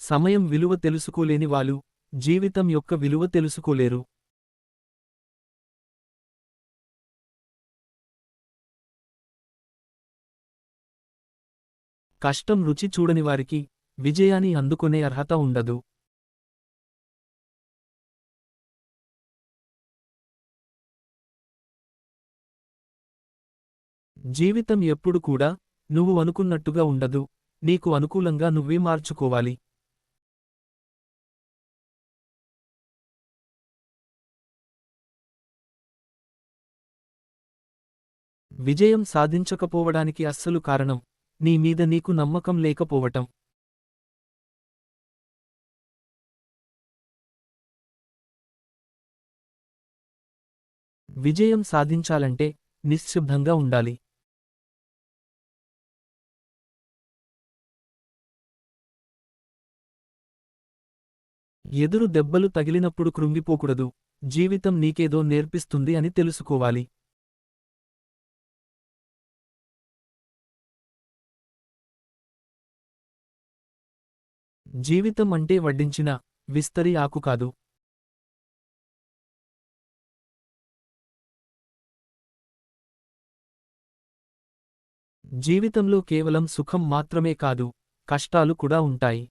సమయం విలువ తెలుసుకోలేని వాళ్ళు జీవితం యొక్క విలువ తెలుసుకోలేరు. కష్టం రుచి చూడని వారికి విజయాన్ని అందుకునే అర్హత ఉండదు. జీవితం ఎప్పుడు కూడా నువ్వు అనుకున్నట్టుగా ఉండదు. నీకు అనుకూలంగా నువ్వే మార్చుకోవాలి. విజయం సాధించకపోవడానికి అస్సలు కారణం నీ మీద నీకు నమ్మకం లేకపోవటం. విజయం సాధించాలంటే నిశ్శబ్దంగా ఉండాలి. ఎదురు దెబ్బలు తగిలినప్పుడు కృంగిపోకూడదు. జీవితం నీకేదో నేర్పిస్తుంది అని తెలుసుకోవాలి. జీవితం అంటే వడ్డించిన విస్తరి ఆకు కాదు. జీవితంలో కేవలం సుఖం మాత్రమే కాదు కష్టాలు కూడా ఉంటాయి.